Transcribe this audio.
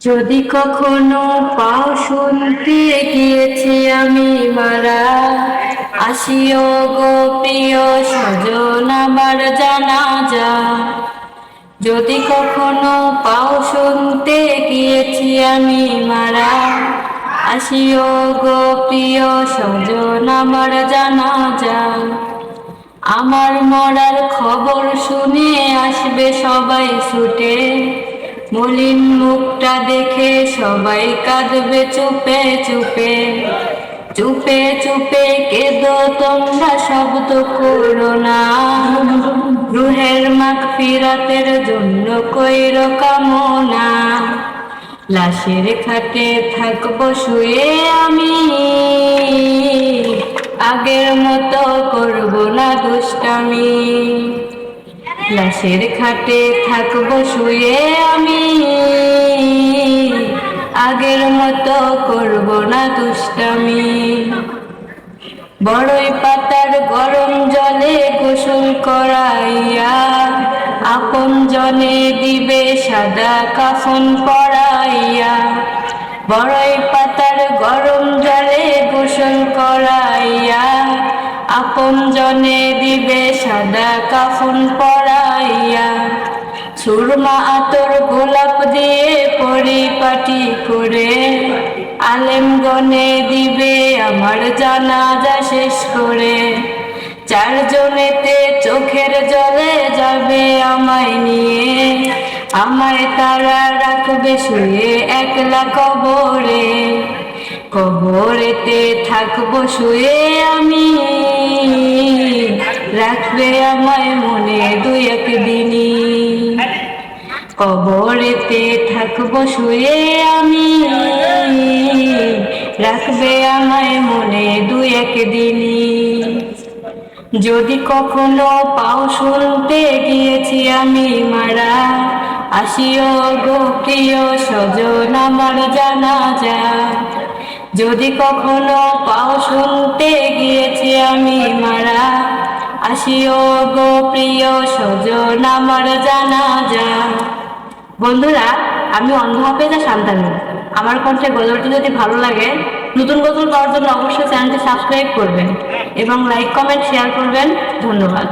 যদি কখনো পাও শুনতে গিয়েছি আমি মারা। আসিও গো প্রিয় স্বজন, আমার জানা যা। যদি কখনো পাও শুনতে গিয়েছি আমি মারা। আসিও গো প্রিয় স্বজন, আমার জানা যা। আমার মরার খবর শুনে আসবে সবাই ছুটে। মলিন মুখটা দেখে সবাই কাঁদবে চুপে চুপে। চুপে চুপে কেঁদো তোমরা শব্দ করো না। রুহের মাখ ফিরাতের জন্য কইর কামনা। লাশের খাটে থাকব শুয়ে আমি। আগের মতো করব না দুষ্টামি। লাশের খাটে থাকব শুয়ে আমি। আগের মতো করব না দুষ্টামি। বড়ই পাতার গরম জলে গোসল করাইয়া আপন জনে দিবে সাদা কাফন পরাইয়া। বড়ই পাতার গরম জলে গোসল করাইয়া আপন জনে দিবে সাদা কাফন পরাইয়া। সুরমা আতর গোলাপ দিয়ে পরিপাটি করে, আলেম গনে দিবে আমার জানাজা শেষ করে। চারজনেতে চোখের জলে যাবে আমায় নিয়ে, আমায় তারা রাখবে শুয়ে একলা কবরে। কবরেতে থাকব শুয়ে আমি রাখবে আমায় মনে দুই একদিনই। কবরেতে থাকব শুয়ে আমি। রাখবে আমায় মনে দুই একদিনই। যদি কখনো পাও শুনতে গিয়েছি আমি মারা, আসিও গো প্রিয় স্বজন, আমার জানা যা। যদি কখনো পাও শুনতে গিয়েছি আমি মারা আসিও গো প্রিয় সজন আমার জানা যা। বন্ধুরা, আমি অন্ধ হাফেজা শান্তানু আমার কণ্ঠে গজলটি যদি ভালো লাগে, নতুন গজল পাওয়ার জন্য অবশ্যই চ্যানেলটি সাবস্ক্রাইব করবেন এবং লাইক, কমেন্ট, শেয়ার করবেন। ধন্যবাদ।